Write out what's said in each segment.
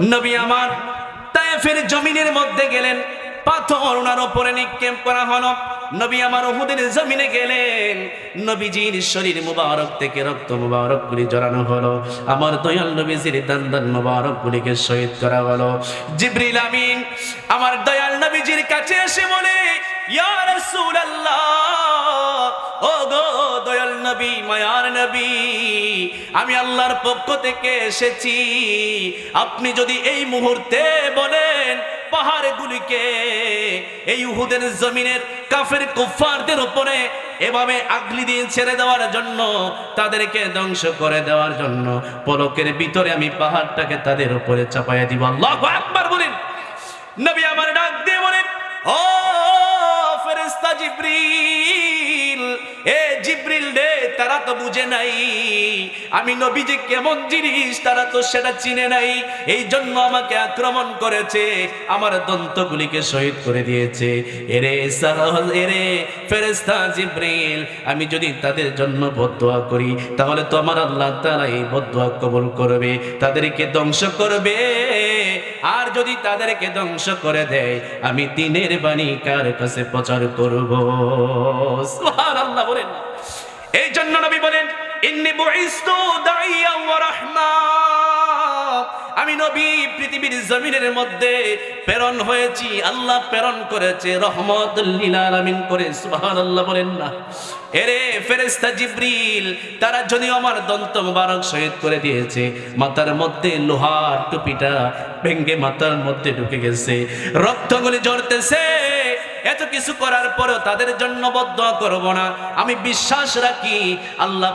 নবী আমার তায়েফের জমিনের মধ্যে গেলেন, পাথর ওনার উপরে নিক্ষেপ করা হলো। নবী আমার উহুদের জমিনে গেলেন, নবীজির শরীর মুবারক থেকে রক্ত মুবারক গুলি জড়ানো হলো। আমার দয়াল নবীজির দান্দান মুবারক গুলিকে শহীদ করা হলো। জিবরিল আমিন আমার দয়াল নবীজির কাছে এসে বলে, ইয়া রাসূলুল্লাহ, ও গো নবী, মায়ার নবী, আমি আল্লাহর পক্ষ থেকে এসেছি। আপনি যদি এই মুহূর্তে বলেন, পাহাড়গুলিকে, এই উহুদের জমিনের কাফের কুফারদের উপরে এভাবে আগলি দিয়ে ছেড়ে দেওয়ার জন্য, তাদেরকে ধ্বংস করে দেওয়ার জন্য, পলকের ভিতরে আমি পাহাড়টাকে তাদের উপরে চাপাইয়া দিব। আল্লাহ আকবার বলেন। নবী আমার ডাক দিয়ে বলেন, ও ফেরেস্তা জিব্রিল, এ জিব্রিল রে তারা তো বুঝে নাই। আমি নবী যে কেমন জিনিস তারা তো সেটা চিনে নাই। এই জন্য আমাকে আক্রমণ করেছে, আমার দন্তগুলিকে শহীদ করে দিয়েছে। এরে এরে ফেরেস্তা জিব্রিল আমি যদি তাদের জন্য বদুয়া করি, তাহলে তো আমার আল্লাহ তাআলা এই বদুয়া কবুল করবে, তাদেরকে ধ্বংস করবে। আর যদি তাদেরকে ধ্বংস করে দেয়, আমি দিনের বাণী কার কাছে প্রচার করব? সুবহানাল্লাহ বলেন। এই জন্য নবী বলেন, ইন্নি বুইস্তু দাইয়া ওয়া রাহমা। আমি নবী, পৃথিবীর জমিনের মধ্যে প্রেরণ হয়েছি, আল্লাহ প্রেরণ করেছে রহমতুল্লিল আলামিন করে, সুবহানাল্লাহ বলেন না। এরে ফেরেস্তা জিব্রিল, তারা যদি আমার দন্ত মুবারক শহীদ করে দিয়েছে, মাথার মধ্যে লোহার টুপিটা ভেঙ্গে মাথার মধ্যে ঢুকে গেছে, রক্তগুলি ঝরতেছে। এত কিছু করার পরেও তাদের জন্য বদ্ধ করব না। আমি বিশ্বাস রাখি, আল্লাহ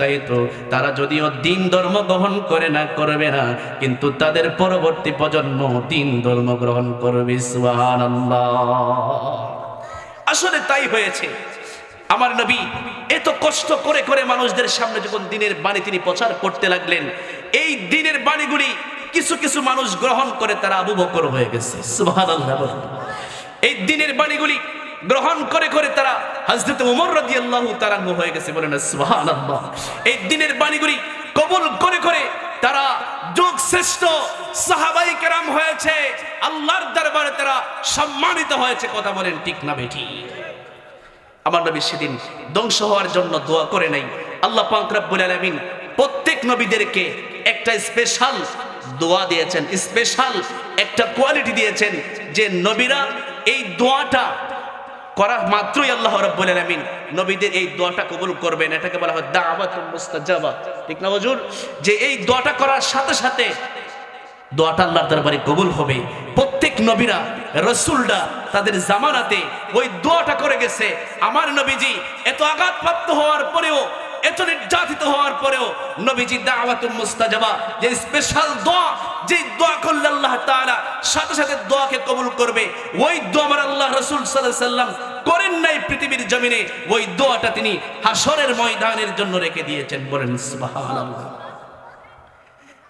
চাইতো, তারা যদিও দিন ধর্ম গ্রহণ করে না, করবে না, কিন্তু তাদের পরবর্তী প্রজন্ম দিন ধর্ম গ্রহণ করবে আসলে তাই হয়েছে। আমার নবী এত কষ্ট করে করে মানুষদের সামনে যখন দিনের বাণী তিনি প্রচার করতে লাগলেন, এই দিনের বাণীগুলি কিছু কিছু মানুষ গ্রহণ করে তারা আবু বকর হয়ে গেছে। এই দিনের বাণীগুলি গ্রহণ করে করে তারা হযরত ওমর রাদিয়াল্লাহু তাআলা হয়ে গেছে। বলেন, সুবহানাল্লাহ। এই দিনের বাণীগুলি কবুল করে করে তারা যুগ শ্রেষ্ঠ সাহাবাই কেরাম হয়েছে। আল্লাহর দরবারে তারা সম্মানিত হয়েছে। কথা বলেন ঠিক না বেঠি। আমার নবী সেদিন ধ্বংস হওয়ার জন্য দোয়া করে নাই। আল্লাহ পাক রব্বুল আলামিন প্রত্যেক নবীদেরকে একটা স্পেশাল দোয়া দিয়েছেন। স্পেশাল একটা কোয়ালিটি দিয়েছেন যে নবীরা এই দোয়াটা করা মাত্রই আল্লাহ রাব্বুল আলামিন নবীদের এই দোয়াটা কবুল করবেন। এটাকে বলা হয় দাওয়াতুল মুস্তাজাবা। ঠিক না হুজুর? যে এই দোয়াটা করার সাথে সাথে দোয়াটা আল্লাহর দরবারে কবুল হবে। প্রত্যেক নবীরা, রসুলরা তাদের জামানাতে ওই দোয়াটা করে গেছে। আমার নবীজি এত আঘাতপ্রাপ্ত হওয়ার পরেও এত নির্যাতিত হওয়ার পরেও নবীজি দাওয়াতুল মুস্তাজাবা, যে স্পেশাল দোয়া যে দোয়া করলে আল্লাহ তাআলা সাথে সাথে দোয়াকে কবুল করবে, ওই দোয়া আমার আল্লাহ রাসূল সাল্লাল্লাহু করেন নাই পৃথিবীর জমিনে, ওই দোয়াটা তিনি হাসরের ময়দানের জন্য রেখে দিয়েছেন বলেন সুবহানাল্লাহ।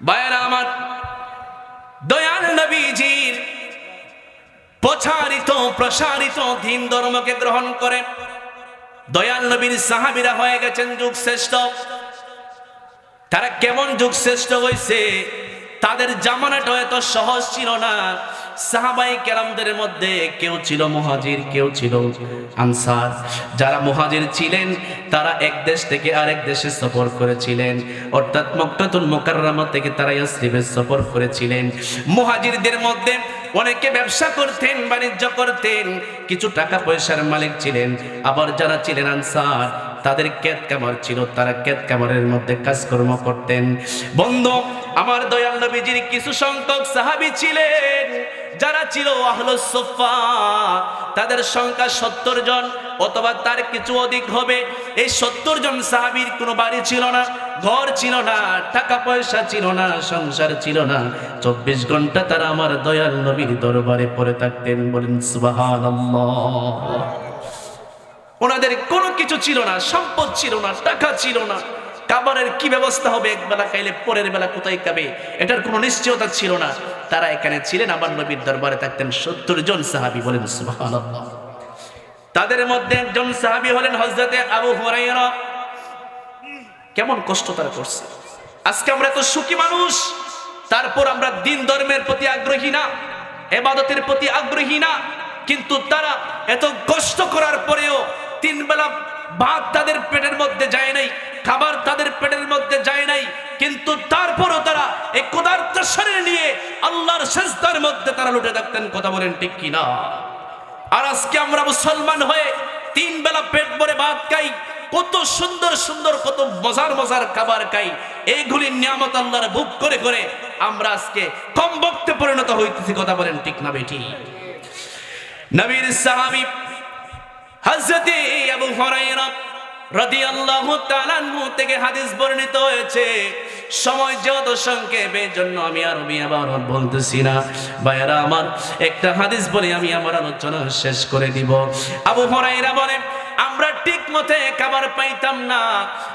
বায়ানা আমার, দয়াল নবীজির প্রচারিত, প্রসারিত দিন ধর্মকে গ্রহণ করে দয়াল নবীর সাহাবিরা হয়ে গেছেন যুগ শ্রেষ্ঠ তারা কেমন যুগ শ্রেষ্ঠ হয়েছে তাদের জামানাটা এত সহজ ছিল না। সাহাবাই কেরামদের মধ্যে কেউ ছিল মহাজির, কেউ ছিল আনসার। যারা মুহাজির ছিলেন, তারা এক দেশ থেকে আরেক দেশে সফর করেছিলেন। অর্থাৎ মক্কাতুল মোকাররমা থেকে তারা ইয়াসরিবে সফর করেছিলেন। মুহাজিরদের মধ্যে অনেকে ব্যবসা করতেন, বাণিজ্য করতেন, কিছু টাকা পয়সার মালিক ছিলেন। আবার যারা ছিলেন আনসার তাদের কেত কামার ছিল? তারা কেত কামারের মধ্যে কাজকর্ম করতেন। বন্ধু, আমার দয়াল নবীজির কিছু সংখ্যক সাহাবী ছিলেন। যারা ছিল আহলুস সুফা। তাদের সংখ্যা সত্তর জন অথবা তার কিছু অধিক হবে। এই সত্তর জন সাহাবীর কোনো বাড়ি ছিল না, ঘর ছিল না, টাকা পয়সা ছিল না, সংসার ছিল না। চব্বিশ ঘণ্টা তারা আমার দয়াল নবীর দরবারে পড়ে থাকতেন। বলেন, সুবহানাল্লাহ। ওনাদের কোনো কিছু ছিল না, সম্পদ ছিল না, টাকা ছিল না। খাবারের কি ব্যবস্থা হবে এক বেলা খাইলে পরের বেলা কোথায় খাবে? এটার কোনো নিশ্চয়তা ছিল না। তারা এখানে ছিলেন আবার নবীর দরবারে থাকতেন সত্তর জন সাহাবি বলেন তাদের মধ্যে একজন সাহাবি হলেন হজরতে আবু হুরাইরা কেমন কষ্ট তারা করছে। আজকে আমরা তো সুখী মানুষ, তারপর আমরা দিন ধর্মের প্রতি আগ্রহী না, এবাদতের প্রতি আগ্রহী না, কিন্তু তারা এত কষ্ট করার পরেও তিন বেলা ভাত তাদের পেটের মধ্যে যায় নাই, খাবার তাদের পেটের মধ্যে যায় নাই, কিন্তু তারপরও তারা এই ক্ষুধার্ত শরীর নিয়ে আল্লাহর শেষদার মধ্যে তারা লুটে থাকতেন, কথা বলেন ঠিক কিনা আর আজকে আমরা মুসলমান হয়ে তিন বেলা পেট ভরে ভাত খাই, কত সুন্দর সুন্দর, কত মজার মজার খাবার খাই এইগুলির নিয়ামত আল্লাহর বুক করে করে আমরা আজকে কম বক্তে পরিণত হইতেছি, কথা বলেন ঠিক না বেটি নবীর সাহাবী হযরতে আবু হুরায়রা রাদিয়াল্লাহু তাআলা থেকে হাদিস বর্ণিত হয়েছে, সময় যত সংক্ষেপে জন্য আমি আর আমি আবার বলতেছি না। ভাইয়েরা আমার একটা হাদিস বলে আমি আমার আলোচনা শেষ করে দিব। আবু হুরায়রা বলে আমরা ঠিক মতে খাবার পাইতাম না।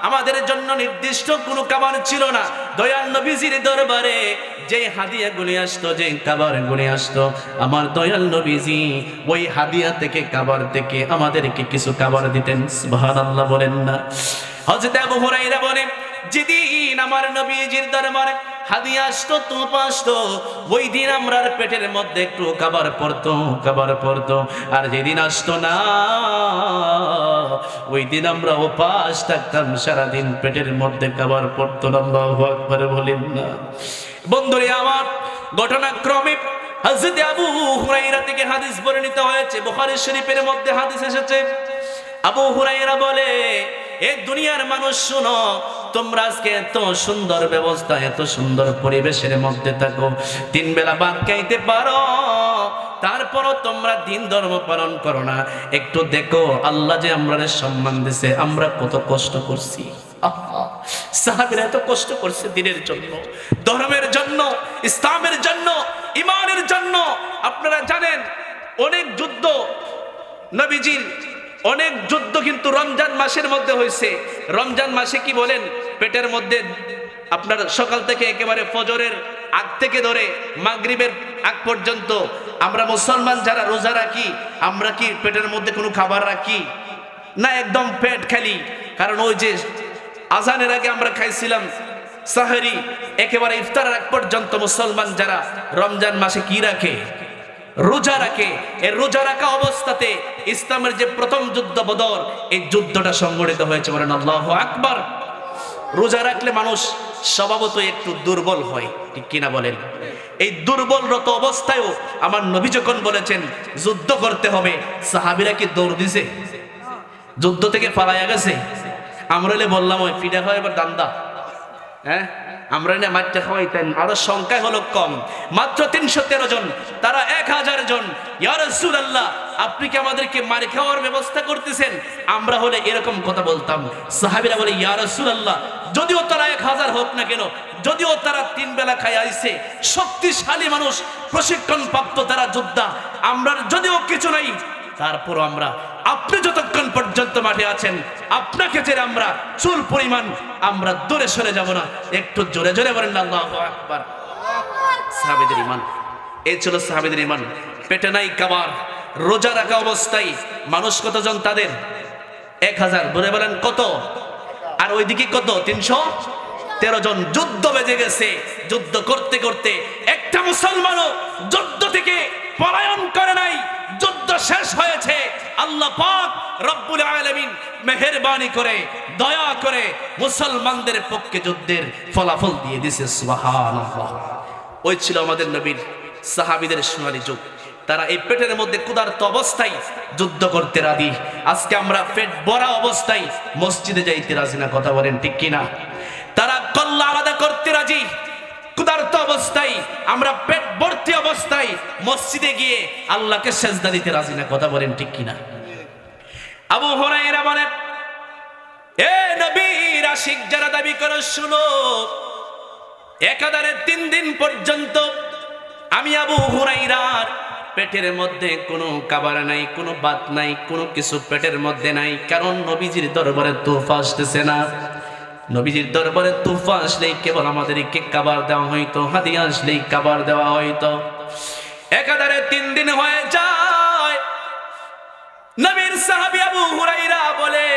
আমাদের জন্য নির্দিষ্ট কোনো খাবার ছিল না। দয়াল নবীজির দরবারে যে হাদিয়া গুলি আসতো যে খাবার গুলি আসতো, আমার দয়াল নবীজি ওই হাদিয়া থেকে, খাবার থেকে আমাদেরকে কিছু খাবার দিতেন। সুবহানাল্লাহ বলেন না। হযরত আবু হুরায়রা বলে যেদিন আমার নবীজির দরবারে হাদিয়া আসতো, তোপ আসতো, ওই দিন আমরার পেটের মধ্যে একটু খাবার পড়তো খাবার পড়তো। আর যেদিন আসতো না, ওই দিন আমরা উপাস থাকতাম, সারাদিন পেটের মধ্যে খাবার পড়তো না আকবার বলেন না। বন্ধুরে, আমার ঘটনাক্রমে হযরত আবু হুরাইরা থেকে হাদিস বর্ণিত হয়েছে, বুখারী শরীফের মধ্যে হাদিস এসেছে। আবু হুরাইরা বলে এ দুনিয়ার মানুষ, শুনো, তোমরা আজকে এত সুন্দর ব্যবস্থা, এত সুন্দর পরিবেশের মধ্যে থাকো। তিন বেলা ভাত খাইতে পারো, তারপরও তোমরা দিন ধর্ম পালন করো না। একটু দেখো, আল্লাহ যে আমরা সম্মান দিছে, আমরা কত কষ্ট করছি। সাহাবীরা এত কষ্ট করছে দিনের জন্য, ধর্মের জন্য, ইসলামের জন্য ইমানের জন্য। আপনারা জানেন, অনেক যুদ্ধ, নবীজির অনেক যুদ্ধ কিন্তু রমজান মাসের মধ্যে হয়েছে। রমজান মাসে কি বলেন? পেটের মধ্যে আপনার সকাল থেকে একেবারে ফজরের আগ থেকে ধরে মাগরিবের আগ পর্যন্ত আমরা মুসলমান যারা রোজা রাখি, আমরা কি পেটের মধ্যে কোনো খাবার রাখি? না, একদম পেট খালি। কারণ ওই যে আজানের আগে আমরা খাইছিলাম সাহারি, একেবারে ইফতার আগ পর্যন্ত মুসলমান যারা রমজান মাসে কি রাখে? রোজা রাখে এই রোজা রাখা অবস্থাতে ইসলামের যে প্রথম যুদ্ধ বদর, এই যুদ্ধটা সংগঠিত হয়েছে বলেন আল্লাহ আকবার। রোজা রাখলে মানুষ স্বভাবত একটু দুর্বল হয়, ঠিক কিনা বলেন? এই দুর্বলরত অবস্থায়ও আমার নবী যখন বলেছেন, যুদ্ধ করতে হবে সাহাবিরা কি দৌড় দিছে? যুদ্ধ থেকে পালাইয়া গেছে? আমরা বললাম, ওই ফিডা হয় এবার দান্দা। হ্যাঁ? আমরা না মাত্রা খাওয়াইতেন। আরও সংখ্যায় হলো কম। মাত্র তিনশো তেরো জন, তারা এক হাজার জন। ইয়ারসুল আল্লাহ আপনি কি আমাদেরকে মারি খাওয়ার ব্যবস্থা করতেছেন? আমরা হলে এরকম কথা বলতাম। সাহাবিরা বলে ইয়ারসুল আল্লাহ যদিও তারা এক হাজার হোক না কেন, যদিও তারা তিন বেলা খাই আইছে, শক্তিশালী মানুষ প্রশিক্ষণ প্রাপ্ত তারা যোদ্ধা। আমরা যদিও কিছু নাই তারপর আমরা, আপনি যতক্ষণ পর্যন্ত মাঠে আছেন, আপনাকে ছেড়ে আমরা চুল পরিমাণ আমরা দূরে সরে যাব না। একটু জোরে জোরে বলেন সাহাবেদের ইমান এই ছিল সাহাবেদের ইমান পেটে নাই কাবার রোজা রাখা অবস্থায় মানুষ কতজন তাদের? এক হাজার। ধরে বলেন, কত? আর ওইদিকে কত? তিনশো? তেরো জন। যুদ্ধ বেজে গেছে। যুদ্ধ করতে করতে একটা মুসলমানও যুদ্ধ থেকে পলায়ন করে যুদ্ধ শেষ হয়েছে। আল্লাহ পাক রব্বুল আলামিন মেহেরবানি করে, দয়া করে মুসলমানদের পক্ষে যুদ্ধের ফলাফল দিয়ে দিছে ওই ছিল আমাদের নবীর সাহাবীদের সোনালী যুগ। তারা এই পেটের মধ্যে ক্ষুধার্ত অবস্থায় যুদ্ধ করতে রাজি। আজকে আমরা পেট ভরা অবস্থায় মসজিদে যাইতে রাজি না, কথা বলেন ঠিক কিনা? তারা কল্লা আলাদা করতে রাজি। অবস্থায়, আমরা পেট ভর্তি অবস্থায় মসজিদে গিয়ে আল্লাহকে সেজদা দিতে রাজি না, কথা বলেন ঠিক কিনা? আবু হরাইরা বলেন, এ নবীর আশিক যারা দাবি করে, শুনো, একাধারে তিন দিন পর্যন্ত আমি আবু হুরাইরার পেটের মধ্যে কোনো খাবার নাই, কোনো বাত নাই, কোনো কিছু পেটের মধ্যে নাই, কারণ নবীজির দরবারে তোফা আসতেছে না। নবীজির দরবারে তুফা আসলেই কেবল আমাদেরকে কাবার দেওয়া হইতো, হাদিয়া আসলেই কাবার দেওয়া হইতো। একাধারে তিন দিন হয়ে যায়। নবীর সাহাবী আবু হুরাইরা বলে,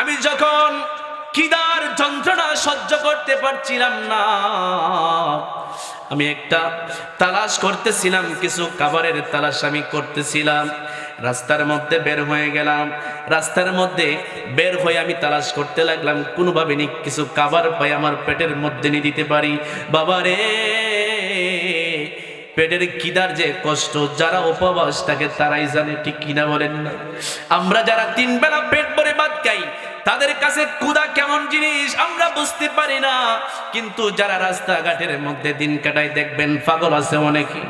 আমি যখন কিদার যন্ত্রণা সহ্য করতে পারছিলাম না, আমি একটা তালাশ করতেছিলাম, কিছু খাবারের তালাশ আমি করতেছিলাম। রাস্তার মধ্যে বের হয়ে গেলাম। রাস্তার মধ্যে বের হয়ে আমি তালাশ করতে লাগলাম, কোনোভাবে নি কিছু খাবার পাই আমার পেটের মধ্যে নিয়ে দিতে পারি। বাবা রে, পেটের কিদার যে কষ্ট, যারা উপবাস থাকে তারাই জানে ঠিক কিনা বলেন না। আমরা যারা তিন বেলা পেট ভরে ভাত খাই তাদের কাছে কুদা কেমন জিনিস আমরা বুঝতে পারি না। কিন্তু যারা রাস্তাঘাটের মধ্যে দিন কাটায় দেখবেন পাগল আছে অনেকে।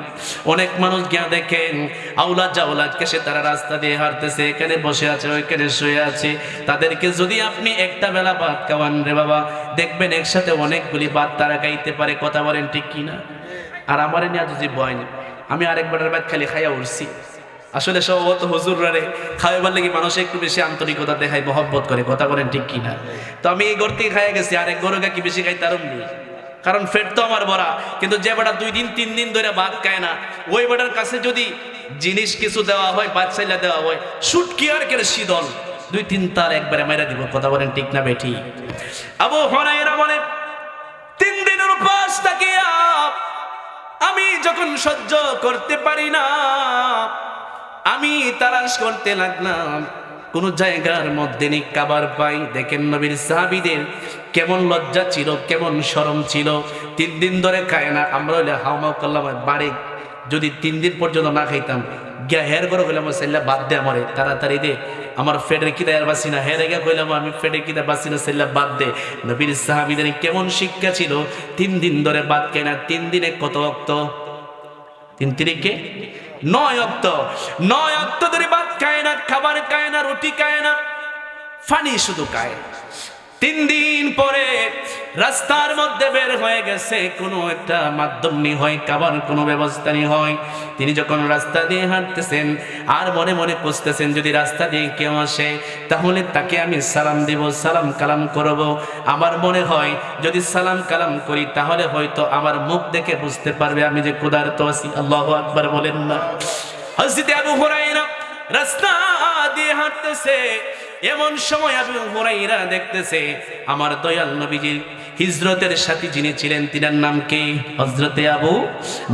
অনেক মানুষ গিয়া দেখেন আউলাদ জাউলাদ কেসে তারা রাস্তা দিয়ে হাঁটতেছে, এখানে বসে আছে, ওইখানে শুয়ে আছে। তাদেরকে যদি আপনি একটা বেলা ভাত খাওয়ান রে বাবা, দেখবেন একসাথে অনেকগুলি ভাত তারা খাইতে পারে, কথা বলেন ঠিক কিনা? আর আমার নিয়ে যদি বয় না আমি আরেকবারের বাদ খালি খাইয়া উঠছি। আসলে সম্ভবত হুজুররারে খাওয়াবার লাগি মানুষ একটু বেশি আন্তরিকতা দেখায়, মহব্বত করে, কথা বলেন ঠিক কিনা? তো আমি এই থেকে খাইয়া গেছি আরেক গরুকে কি বেশি খাই তারম নেই কারণ ফেট তো আমার বড়া, কিন্তু যে বেটা দুই দিন, তিন দিন ধরে ভাত খায় না, ওই বেটার কাছে যদি জিনিস কিছু দেওয়া হয় বাচ্চাইলা দেওয়া হয় শুটকি আর কেন শীতল। দুই তিন তার একবারে মেরে দিব, কথা বলেন ঠিক না বেঠি? আবু হরাইরা বলে, তিন দিনের উপাস থাকিয়া আমি যখন সহ্য করতে পারি না আমি তালাশ করতে লাগলাম। কোন জায়গার মধ্যে কাবার পাই। দেখেন নবীর সাহাবিদের কেমন লজ্জা ছিল, কেমন শরম ছিল। তিন দিন ধরে খায় না। আমরা হইলে হাওমাও করলাম, বাড়ি যদি তিন দিন পর্যন্ত না খাইতাম, গিয়া হের করে কইলাম সেল্লা বাদ দে আমারে, তাড়াতাড়ি দে। আমার ফেডের কিদা আর বাসি না। হেরে গিয়া কইলাম, আমি ফেডের কিদা বাসি না সেল্লা বাদ দে। নবীর সাহাবিদের কেমন শিক্ষা ছিল। তিন দিন ধরে বাদ খায় না। তিন দিনে কত অক্ত? তিন তিরিকে? নয় অক্ত নয় অক্ত ধরে ভাত খায় না, খাবার খায় না, রুটি খায় না, ফানি শুধু খায়। তিন দিন পরে রাস্তার মধ্যে বের হয়ে গেছে, কোনো একটা মাধ্যম নি হয় খাবার কোনো ব্যবস্থা নি হয়। তিনি যখন রাস্তা দিয়ে হাঁটতেছেন আর মনে মনে খুঁজতেছেন, যদি রাস্তা দিয়ে কেউ আসে, তাহলে তাকে আমি সালাম দিব, সালাম কালাম করব। আমার মনে হয়, যদি সালাম কালাম করি, তাহলে হয়তো আমার মুখ দেখে বুঝতে পারবে আমি যে ক্ষুধার্ত আছি। আল্লাহ আকবার বলেন না। হজরত আবু হুরায়রা রাস্তা দিয়ে হাঁটতেছে এমন সময় আবু হুরাইরা দেখতেছে, আমার দয়াল নবীজির হিজরতের সাথে যিনি ছিলেন, তিনার নাম কে? হজরতে আবু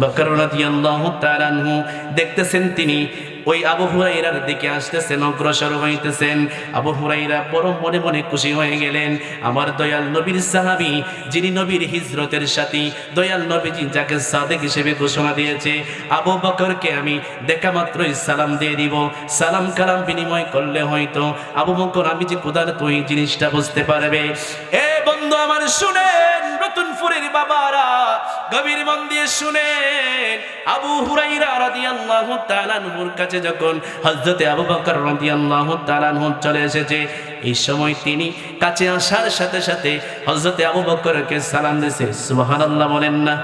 বকর রাদিয়াল্লাহু তাআলা দেখতেছেন তিনি ওই আবু হুরাইরার দিকে আসতেছেন অগ্রসর হইতেছেন আবু হুরাইরা বড় মনে মনে খুশি হয়ে গেলেন। আমার দয়াল নবীর সাহাবী, যিনি নবীর হিজরতের সাথী, দয়াল নবীজি যাকে সাদেক হিসেবে ঘোষণা দিয়েছে, আবু বকরকে আমি দেখা মাত্রই সালাম দিয়ে দিব। সালাম কালাম বিনিময় করলে হয়তো আবু বকর, আমি যে কোদার তুই জিনিসটা বুঝতে পারবে। এ বন্ধু আমার রতনপুরের বাবারা গভীর মন দিয়ে শুনেন। আবু হুরাইরা রাদিয়াল্লাহু তাআলা আনহুর কাছে যখন হযরতে আবু বকর রাদিয়াল্লাহু চলে এসেছে, এই সময় তিনি কাছে আসার সাথে সাথে হযরতে আবু বকরকে সালাম দিয়েছে। সুবহানাল্লাহ বলেন না।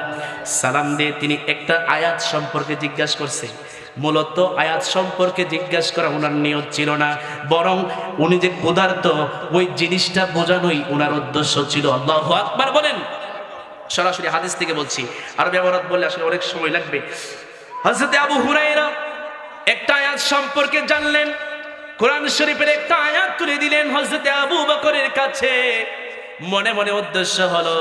সালাম দিয়ে তিনি একটা আয়াত সম্পর্কে জিজ্ঞাসা করছে। মূলত আয়াত সম্পর্কে জিজ্ঞাসা করা ওনার নিয়ত ছিল না, বরং উনি যে ক্ষুধার্ত ওই জিনিসটা বোঝানোই ওনার উদ্দেশ্য ছিল। আল্লাহ আকবার বলেন। সরাসরি হাদিস থেকে বলছি। আর ব্যবহার বললে আসলে অনেক সময় লাগবে। হজরতে আবু হুরাইরা একটা আয়াত সম্পর্কে জানলেন। কোরআন শরীফের একটা আয়াত তুলে দিলেন হজরতে আবু বকরের কাছে। মনে মনে উদ্দেশ্য হলো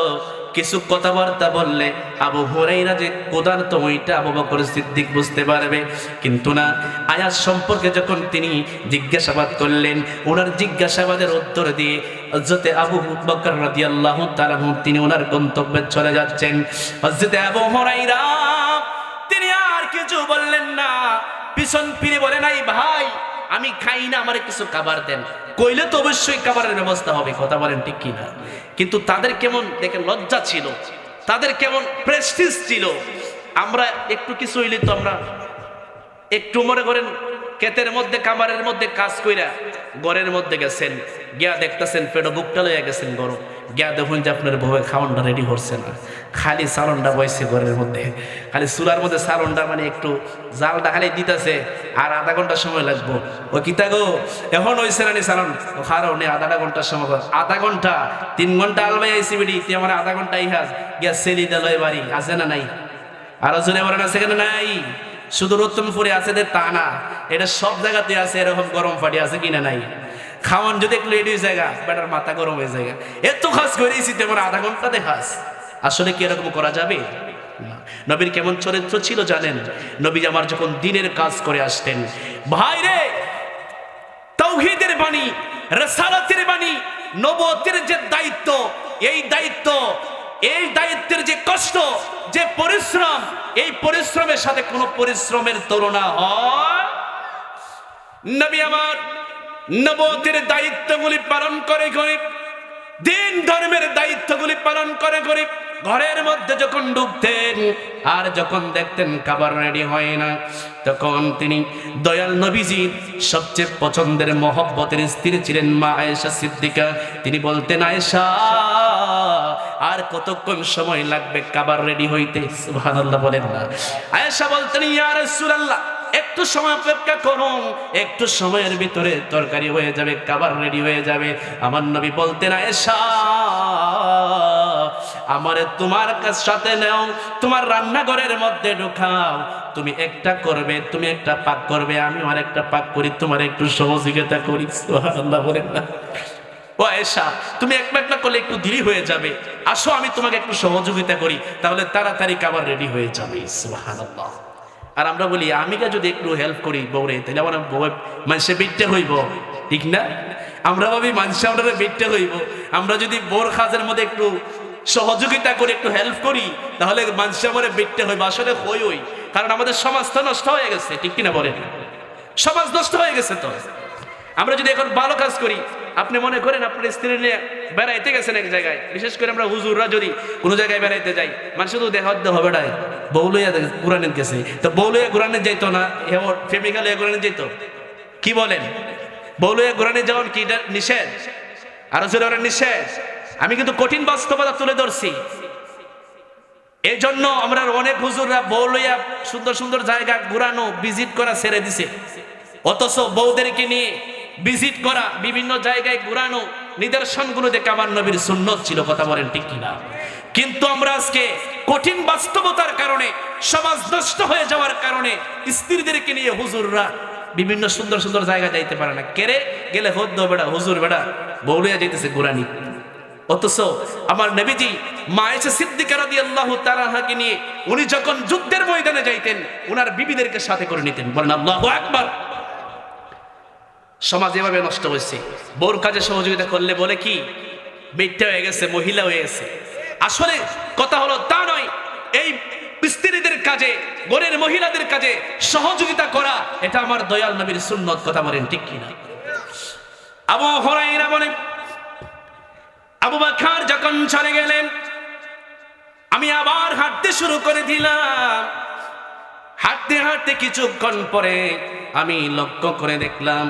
কিছু কথাবার্তা বললে আবু হুরাইরা যে কোদার তো ওইটা আবু বকর সিদ্দিক বুঝতে পারবে। কিন্তু না আয়াত সম্পর্কে যখন তিনি জিজ্ঞাসাবাদ করলেন ওনার জিজ্ঞাসাবাদের উত্তর দিয়ে হজরতে আবু বকর রাদিয়াল্লাহু তাআলা তিনি ওনার গন্তব্যে চলে যাচ্ছেন। হজরতে আবু হুরাইরা, তিনি আর কিছু বললেন না। পিছন ফিরে বলে, নাই ভাই, আমি খাই না, আমার কিছু খাবার দেন। কইলে তো অবশ্যই খাবারের ব্যবস্থা হবে, কথা বলেন ঠিক কিনা? কিন্তু তাদের কেমন দেখে লজ্জা ছিল, তাদের কেমন প্রেস্টিজ ছিল। আমরা একটু কিছু হইলে তো আমরা একটু মনে করেন ক্ষেতের মধ্যে কামারের মধ্যে কাজ কইরা ঘরের মধ্যে গেছেন, গিয়া দেখতেছেন পেটো বুকটা লইয়া গেছেন গরম। গিয়া দেখুন যে আপনার বউয়ে খাওয়ানটা রেডি করছে না। খালি সালনটা বইছে ঘরের মধ্যে। খালি চুলার মধ্যে সালনটা মানে একটু জালটা খালি দিতেছে, আর আধা ঘণ্টা সময় লাগবো। ও কিতা গো? এখন হয়েছে না নি সালন ও খারো, নে আধা ঘণ্টার সময়। আধা ঘণ্টা? তিন ঘণ্টা আলবাই আইসি বিডি তুই আমার আধা ঘণ্টা ইহাজ। গিয়া সেলি দেলয় বাড়ি, আছে না নাই? আরও জনে বলেন, আছে কেন নাই? শুধু রতনপুরে আছে যে তা না, এটা সব জায়গাতে আছে, এরকম গরম ফাটি আছে কিনা নাই? খাওয়ান যদি একটু লেট হয়ে যায় বেটার মাথা গরম হয়ে যায়। এত খাস করেছি তেমন আধা ঘন্টাতে খাস। আসলে কি এরকম করা যাবে। নবীর কেমন চরিত্র ছিল জানেন? নবী আমার যখন দিনের কাজ করে আসতেন, ভাই রে, তৌহিদের বাণী, রসালাতের বাণী নবতের যে দায়িত্ব, এই দায়িত্ব, এই দায়িত্বের যে কষ্ট, যে পরিশ্রম, এই পরিশ্রমের সাথে কোনো পরিশ্রমের তুলনা হয়? নবী আমার নবতের দায়িত্বগুলি পালন করে করে দিন ধর্মের দায়িত্বগুলি পালন করে করে ঘরের মধ্যে যখন ঢুকতেন আর যখন দেখতেন খাবার রেডি হয় না, তখন তিনি দয়াল নবীজির সবচেয়ে পছন্দের মহব্বতের স্ত্রী ছিলেন মা আয়েশা সিদ্দিকা। তিনি বলতেন, আয়েশা, আর কতক্ষণ সময় লাগবে খাবার রেডি হইতে? সুবহানাল্লাহ বলেন না। আয়েশা বলতেন, ইয়া রাসূলুল্লাহ একটু সময় অপেক্ষা করুন, একটু সময়ের ভিতরে তরকারি হয়ে যাবে, খাবার রেডি হয়ে যাবে। আমার নবী বলতেন, আয়েশা, আমারে তোমার সাথে নাও, তোমার রান্নাঘরের মধ্যে ঢুকাও। তুমি একটা করবে, তুমি একটা পাক করবে, আমি আর একটা পাক করি, তোমার একটু সহযোগিতা করি। সুবহানাল্লাহ বলেন না। ও আয়েশা, তুমি একটা একটা করলে একটু দেরি হয়ে যাবে। আসো, আমি তোমাকে একটু সহযোগিতা করি, তাহলে তাড়াতাড়ি খাবার রেডি হয়ে যাবে। সুবহানাল্লাহ। আর আমরা বলি, আমিকে যদি একটু হেল্প করি বউরে, তাহলে আমার মানুষে বেটতে হইব। ঠিক না? আমরা ভাবি মানুষে আমরা বেটতে হইব। আমরা যদি বোর খাজের মধ্যে একটু সহযোগিতা করি একটু হেল্প করি, তাহলে মানুষে আমার বেটতে হইব। আসলে হই হই, কারণ আমাদের সমাজ তো নষ্ট হয়ে গেছে, ঠিক কিনা বলেন? সমাজ নষ্ট হয়ে গেছে তো। আমরা যদি এখন ভালো কাজ করি আপনি মনে করেন আপনার স্ত্রী নিয়ে বেড়াইতে গেছেন এক জায়গায়? বিশেষ করে আমরা হুজুররা যদি কোনো জায়গায় বেড়াইতে যাই মানে শুধু হতে হবে না। বৌলইয়া কোরআনের গেছে। তো বৌলইয়া কোরআনে যাইতো না এমন প্রেমিকা লইয়া কোরআনে যাইত? কি বলেন? বৌলইয়া কোরআনে যাওয়ান কি নিষেধ? আরও জোরে ওরা নিষেধ। আমি কিন্তু কঠিন বাস্তবতা তুলে ধরছি। এই জন্য আমরা অনেক হুজুররা বউ লইয়া সুন্দর সুন্দর জায়গা ঘুরানো ভিজিট করা ছেড়ে দিছে। অথচ বউদেরকে নিয়ে ভিজিট করা, বিভিন্ন জায়গায় ঘুরানো, নিদর্শনগুলো দেখে আমার নবীর সুন্নত ছিল, কথা বলেন ঠিক কিনা? কিন্তু আমরা আজকে কঠিন বাস্তবতার কারণে, সমাজ নষ্ট হয়ে যাওয়ার কারণে, স্ত্রীদেরকে নিয়ে হুজুররা বিভিন্ন সুন্দর সুন্দর জায়গা যাইতে পারে না। কেড়ে গেলে হদ্দ বেড়া, হুজুর বেড়া বৌলিয়া যাইতেছে গুরানি অথচ আমার নবীজি মা এসে সিদ্দিকা রাদিয়াল্লাহু তাআলাকে নিয়ে, উনি যখন যুদ্ধের ময়দানে যাইতেন, উনার বিবিদেরকে সাথে করে নিতেন। বলেন, আল্লাহু আকবার। সমাজ এভাবে নষ্ট হয়েছে। বোর কাজে সহযোগিতা করলে বলে কি? বেটটা হয়ে গেছে, মহিলা হয়ে গেছে। আসলে কথা হলো তা নয়, এই স্ত্রীদের কাজে গরের মহিলাদের কাজে সহযোগিতা করা, এটা আমার দয়াল নবীর সুন্নত কথা বলেন, ঠিক কিনা আবু হরাইরা বলেন, আবু বাখার যখন চলে গেলেন, আমি আবার হাঁটতে শুরু করে দিলাম। হাঁটতে হাঁটতে কিছুক্ষণ পরে আমি লক্ষ্য করে দেখলাম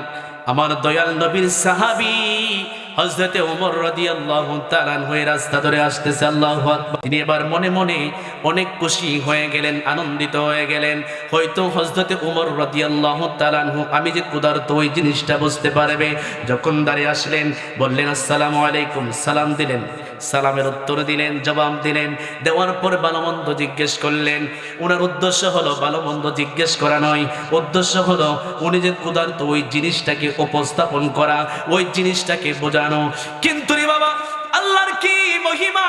আমার দয়াল নবীর সাহাবি হজরতে ওমর আল্লাহ তালান হয়ে রাস্তা ধরে আসতেছে, আল্লাহ তিনি এবার মনে মনে অনেক খুশি হয়ে গেলেন, আনন্দিত হয়ে গেলেন। হয়তো হজরতে ওমর তালান হোক আমি যে কুদার্ত ওই জিনিসটা বুঝতে পারবে। যখন দাঁড়িয়ে আসলেন, বললেন, আসসালামু আলাইকুম। সালাম দিলেন। সালামের উত্তর দিলেন, জবাব দিলেন, দেওয়ার পর ভালোমন্দ জিজ্ঞেস করলেন ওনার উদ্দেশ্য হলো ভালোমন্দ জিজ্ঞেস করা নয়। উদ্দেশ্য হলো উনি যে ক্ষুধার্ত ওই জিনিসটাকে উপস্থাপন করা, ওই জিনিসটাকে বোঝানো। কিন্তু রে বাবা, আল্লাহর কি মহিমা?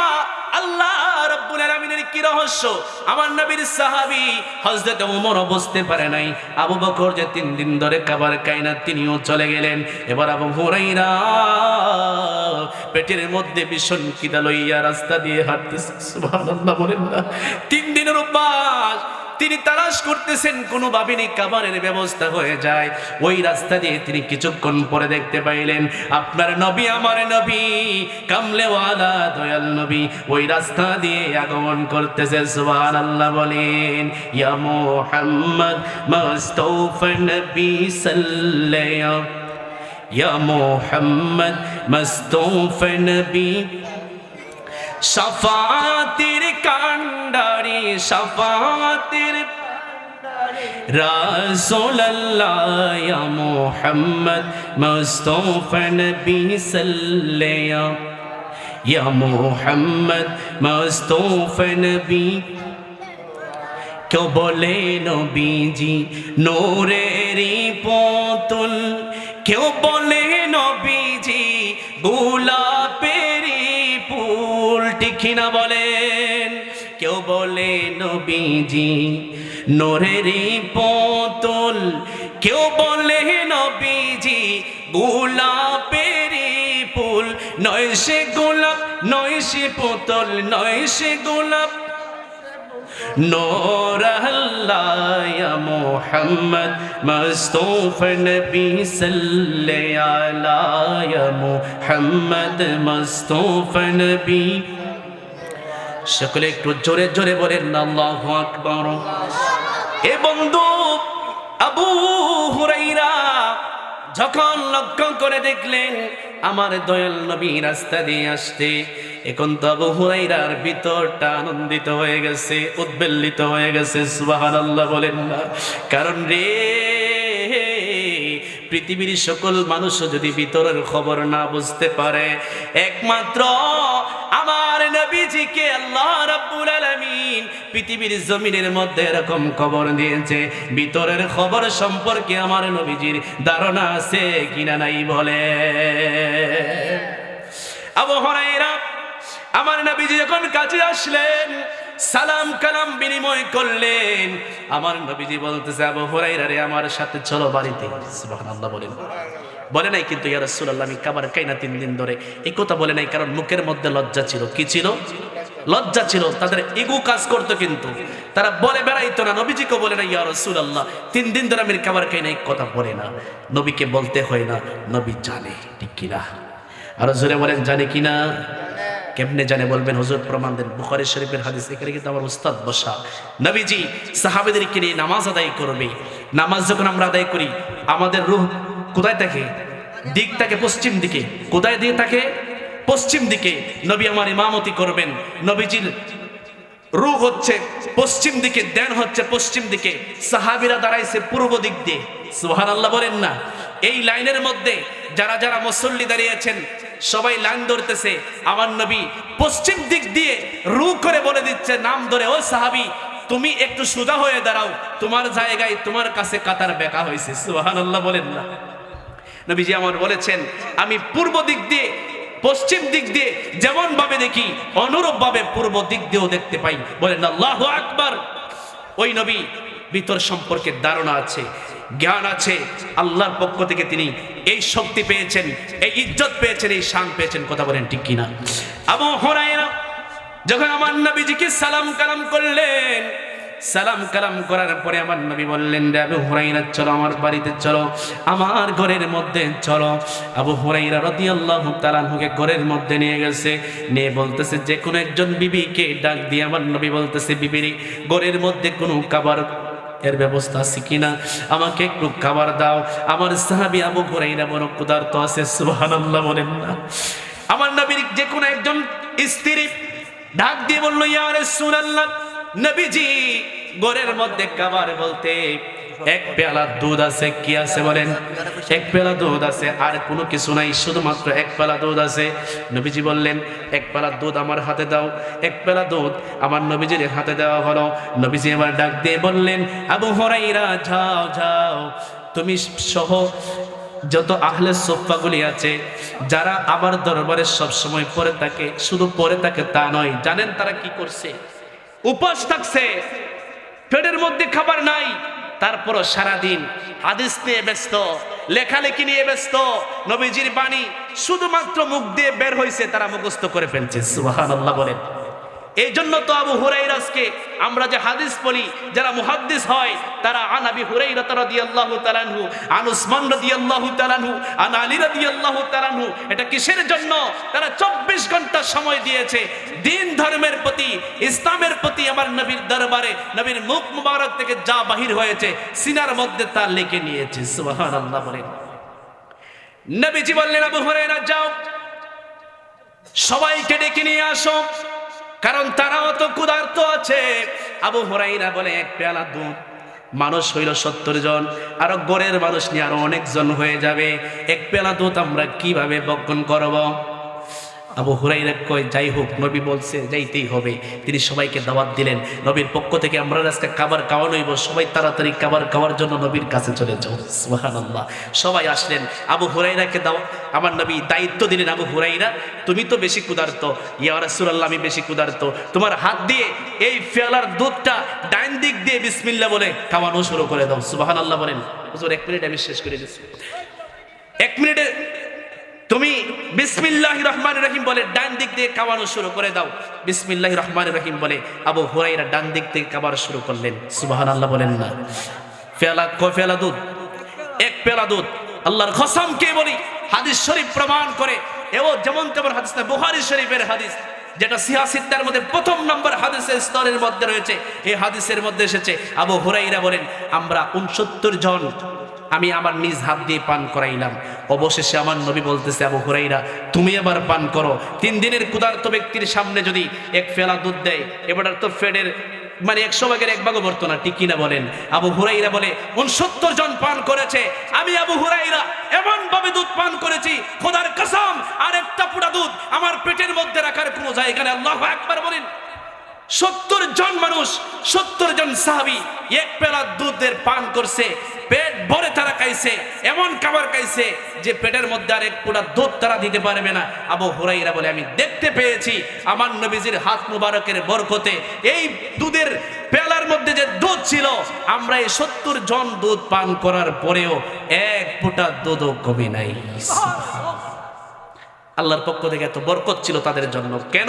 আল্লাহ রাব্বুল আলামিনের কি রহস্য? আমার নবীর সাহাবী হযরত ওমর বুঝতে পারে নাই। আবু বকর যে তিন দিন ধরে খাবার খায় না তিনিও চলে গেলেন। এবার আবু হুরাইরা পেটের মধ্যে ভীষণ খিদা লইয়া রাস্তা দিয়ে হাঁটতেছে। তিন দিনের অভ্যাস। তিনি তালাশ করতেছেন, কোনো ভাবিনি খাবারের ব্যবস্থা হয়ে যায়। ওই রাস্তা দিয়ে তিনি কিছুক্ষণ পরে দেখতে পাইলেন, আপনার নবী আমার নবী, কামলেওয়ালা, দয়াল নবী, ওই রাস্তা দিয়ে আগমন করতেছে, সুবহানাল্লাহ বলেন, ইয়া মুহাম্মদ, মাস্তাউফা নবী সাল্লাল্লাহু মুহাম্মদ মাস্তাউফা নবী। সাফাতির কান্ডারি সাফাতির রাসূলুল্লাহ ইয়া মুহাম্মদ মুস্তাফা নবী সাল্লাল্লাহু ইয়া মুহাম্মদ মুস্তাফা নবী। কেউ বলে নবীজি নোরেরই পুতুল কেউ বলে নবী গোলাপেরি ফুল টিকিনা বলেন? কেউ বলে, নবীজি নোরেরি পোতল। কেউ বলে, নবীজি গোলাপেরি ফুল। নয় সে গোলাপ, নয় সে পোতল, নয় সে গোলাপ। نور الله يا محمد مصطفى نبي صلى على يا محمد مصطفى نبي সকলে একটু জোরে জোরে বলেন আল্লাহু আকবার এ বন্ধু আবু হুরাইরা যখন লক্ষ্য করে দেখলেন, আমার দয়াল নবী রাস্তা দিয়ে আসতে এখন তো আবু হুরাইরার ভিতরটা আনন্দিত হয়ে গেছে, উদ্বেলিত হয়ে গেছে, সুবহানাল্লাহ বলেন না। কারণ রে, পৃথিবীর সকল মানুষ যদি ভিতরের খবর না বুঝতে পারে, একমাত্র আমার নবীজিকে আল্লাহ রাব্বুল আলামিন পৃথিবীর জমিনের মধ্যে এরকম খবর দিয়েছে, ভিতরের খবর সম্পর্কে আমার নবীজির ধারণা আছে কিনা নাই বলে। আবু আমার নবীজি যখন কাছে আসলেন, সালাম কালাম বিনিময় করলেন, আমার নবীজি বলতেছে, আবু হুরাইরা রে, আমার সাথে চলো বাড়িতে। সুবহানাল্লাহ বলেন। বলে নাই কিন্তু ইয়া রাসূলুল্লাহ, আমি কাবার কাইনা তিন দিন ধরে। এই কথা বলে নাই কারণ মুখের মধ্যে লজ্জা ছিল। কি ছিল? লজ্জা ছিল। তাদের ইগো কাজ করতো কিন্তু। তারা বলে বেড়াইতো না। নবীজিকে বলে না ইয়া রাসূলুল্লাহ, তিন দিন ধরে আমি কাবার কাইনা এই কথা বলে না। নবীকে বলতে হয় না, নবী জানে, ঠিক কিনা আরও জোরে বলেন, জানে কিনা কেমনে জানে বলবেন? হুজুর, প্রমাণ দেন। বুখারি শরীফের হাদিস, এখানে কিন্তু আমার উস্তাদ বসা। নবীজি সাহাবেদেরকে নিয়ে নামাজ আদায় করবে। নামাজ যখন আমরা আদায় করি, আমাদের রূহ কোথায় থাকে? দিক থাকে পশ্চিম দিকে। কোথায় দিয়ে থাকে? পশ্চিম দিকে। নবী আমার ইমামতি করবেন। নবীজির রূহ হচ্ছে পশ্চিম দিকে দেন হচ্ছে পশ্চিম দিকে। সাহাবিরা দাঁড়াইছে পূর্ব দিক দিয়ে। সুহান আল্লাহ বলেন না। এই লাইনের মধ্যে যারা যারা মুসল্লি দাঁড়িয়েছেন সবাই লাইন ধরতেছে। আমার নবী পশ্চিম দিক দিয়ে রু করে বলে দিচ্ছে, নাম ধরে, ও সাহাবি, তুমি একটু সোজা হয়ে দাঁড়াও। তোমার জায়গায় তোমার কাছে কাতার বেকা হয়েছে। সুহান আল্লাহ বলেন না। নবীজি আমার বলেছেন, আমি পূর্ব দিক দিয়ে, পশ্চিম দিক দিয়ে যেমন ভাবে দেখি অনুরূপ ভাবে পূর্ব দিক দিয়েও দেখতে পাই। বলেন, আল্লাহ আকবার। ওই নবী, ভিতর সম্পর্কে ধারণা আছে, জ্ঞান আছে। আল্লাহর পক্ষ থেকে তিনি এই শক্তি পেয়েছেন, এই ইজ্জত পেয়েছেন, এই শান পেয়েছেন, কথা বলেন ঠিক কিনা? আবু হুরায়রা, যখন আমার নবীজিকে সালাম কালাম করলেন সালাম কালাম করার পরে আমার নবী বললেন, রে আবু হুরাইরা, চলো আমার বাড়িতে চলো। আমার ঘরের মধ্যে চলো। আবু হুরাইরা রাদিয়াল্লাহু তাআলাকে ঘরের মধ্যে নিয়ে গেছে। নিয়ে বলতেছে যে কোনো একজন বিবিকে ডাক দিয়ে আমার নবী বলতেছে, বিবিরি, ঘরের মধ্যে কোনো খাবার এর ব্যবস্থা আছে কিনা? আমাকে একটু খাবার দাও। আমার সাহাবী আবু হুরাইরা বড় ক্ষুধার্ত আছে, সুবহানাল্লাহ বলেন না। আমার নবীর যে কোনো একজন স্ত্রী ডাক দিয়ে বলল, ইয়া রাসূলুল্লাহ নবীজি ঘরের মধ্যে কাবার বলতে, এক পেয়ালা দুধ আছে, কি আছে বলেন? এক পেয়ালা দুধ আছে, আর কোনো কিছু নাই, শুধুমাত্র এক পেয়ালা দুধ আছে। নবীজি বললেন, এক পেয়ালা দুধ আমার হাতে দাও, এক পেয়ালা দুধ আমার নবীজির হাতে দেওয়া হলো। নবীজি আমার ডাক দিয়ে বললেন, আবু হরাইরা, যাও যাও, তুমি সহ যত আহলে সোফাগুলি আছে, যারা আমার দরবারে সবসময় পরে থাকে, শুধু পরে থাকে তা নয়, জানেন তারা কি করছে? উপাস থাকছে, পেটের মধ্যে খাবার নাই, তারপরও সারাদিন হাদিস নিয়ে ব্যস্ত, লেখালেখি নিয়ে ব্যস্ত, নবীজির বাণী শুধুমাত্র মুখ দিয়ে বের হয়েছে তারা মুখস্থ করে ফেলছে সুহান বলেন। এই জন্য তো আবু হুরাইরাজকে আমরা যে হাদিস বলি যারা মুহাদ্দিস হয়, তারা আন আবি হুরাইরা রাদিয়াল্লাহু তাআলাহু আন উসমান রাদিয়াল্লাহু তাআলাহু আন আলী রাদিয়াল্লাহু তাআলাহু এটা কিসের জন্য? তারা 24 ঘণ্টা সময় দিয়েছে। দিন ধর্মের প্রতি, ইসলামের প্রতি আমার নবীর দরবারে, নবীর মুখ মুবারক থেকে যা বাহির হয়েছে, সিনার মধ্যে তা লিখে নিয়েছে, সুবহানাল্লাহ বলেন নবীজি বললেন, আবু হুরাইরা, যাও। সবাইকে ডেকে নিয়ে আসো। কারণ তারাও তো ক্ষুধার্ত আছে। আবু হরাইরা বলে, এক পেয়ালা দুধ, মানুষ হইল সত্তর জন, আরও গড়ের মানুষ নিয়ে আরও অনেকজন হয়ে যাবে। এক পেলা দুধ আমরা কীভাবে বক্ষণ করব? আবু হুরাইরা কয়, যাই হোক, নবী বলছে, যাইতেই হবে। তিনি সবাইকে দাওয়াত দিলেন। নবীর পক্ষ থেকে আমরা আজকে খাবার খাওয়ানো হইব। সবাই তাড়াতাড়ি খাবার খাওয়ার জন্য নবীর কাছে চলে যাও। সুবহানাল্লাহ। সবাই আসলেন। আবু হুরাইরাকে দাও, আমার নবী দায়িত্ব দিলেন আবু হুরাইরা, তুমি তো বেশি ক্ষুধার্ত। ইয়া রাসূলুল্লাহ, আমি বেশি ক্ষুধার্ত। তোমার হাত দিয়ে এই ফেলার দুধটা ডাইন দিক দিয়ে বিসমিল্লাহ বলে খাওয়ানো শুরু করে দাও। সুবহানাল্লাহ বলেন। এক মিনিট আমি শেষ করে দিচ্ছি। এক মিনিটে তুমি বিসমিল্লাহ রহমান রহিম বলে ডান দিক দিয়ে খাওয়ানো শুরু করে দাও। বিসমিল্লাহ রহমান রহিম বলে আবু হুরাইরা ডান দিক থেকে খাবার শুরু করলেন। সুবাহান আল্লাহ বলেন না। ফেলা ক ফেলা দুধ। এক পেলা দুধ। আল্লাহর খসম কে বলি? হাদিস শরীফ প্রমাণ করে। এও যেমন তেমন হাদিস না বুহারি শরীফের হাদিস, যেটা সিয়াসিদ্দার মধ্যে প্রথম নম্বর হাদিসের স্তরের মধ্যে রয়েছে। এই হাদিসের মধ্যে এসেছে, আবু হুরাইরা বলেন, আমরা উনসত্তর জন আমি আমার নিজ হাত দিয়ে পান করাইলাম। অবশেষে আমার নবী বলতেছে, আবু হুরাইরা, তুমি আবার পান করো। তিন দিনের ক্ষুধার্ত ব্যক্তির সামনে যদি এক ফেলা দুধ দেয়, এবার তো ফেডের মানে একশো ভাগের এক ভাগও বর্ত না বলেন? আবু হুরাইরা বলে, উনসত্তর জন পান করেছে। আমি, আবু হুরাইরা এমন ভাবে দুধ পান করেছি, খোদার কসম আর একটা পুরা দুধ আমার পেটের মধ্যে রাখার কোনো জায়গা নেই। আল্লাহ একবার বলেন। সত্তর জন মানুষ, সত্তর জন সাহাবি এক পেলা দুধের পান করছে, পেট ভরে তারা খাইছে, এমন খাবার খাইছে যে পেটের মধ্যে আর এক পুরা দুধ তারা দিতে পারবে না। আবু হুরাইরা বলে, আমি দেখতে পেয়েছি আমার নবীজির হাত মুবারকের বরকতে এই দুধের পেলার মধ্যে যে দুধ ছিল, আমরা এই সত্তর জন দুধ পান করার পরেও এক ফোঁটা দুধও কমে নাই। আল্লাহর পক্ষ থেকে এত বরকত ছিল তাদের জন্য। কেন?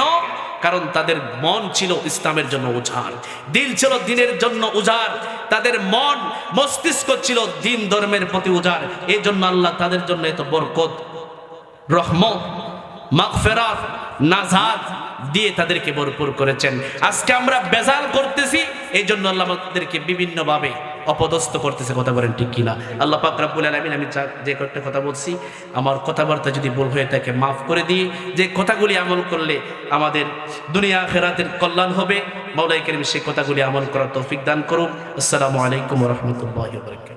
কারণ তাদের মন ছিল ইসলামের জন্য উজাড়। দিল ছিল দিনের জন্য উজাড়। তাদের মন, মস্তিষ্ক ছিল দিন ধর্মের প্রতি উজাড়। এই জন্য আল্লাহ তাদের জন্য এত বরকত, রহমত, মাগফেরাত নাজাদ দিয়ে তাদেরকে ভরপুর করেছেন। আজকে আমরা বেজাল করতেছি এই জন্য আল্লাহ আমাদেরকে বিভিন্নভাবে অপদস্থ করতেছে কথা বলেন ঠিক কিনা। আল্লাহ পাক রাব্বুল আলামিন, আমি যে কয়েকটা কথা বলছি, আমার কথাবার্তা যদি ভুল হয়ে থাকে, মাফ করে দিয়ে যে কথাগুলি আমল করলে আমাদের দুনিয়া খেরাতের কল্যাণ হবে। মাওলাই করিম সেই কথাগুলি আমল করার তৌফিক দান করুন আসসালামু আলাইকুম রহমতুল্লাহ বরকাত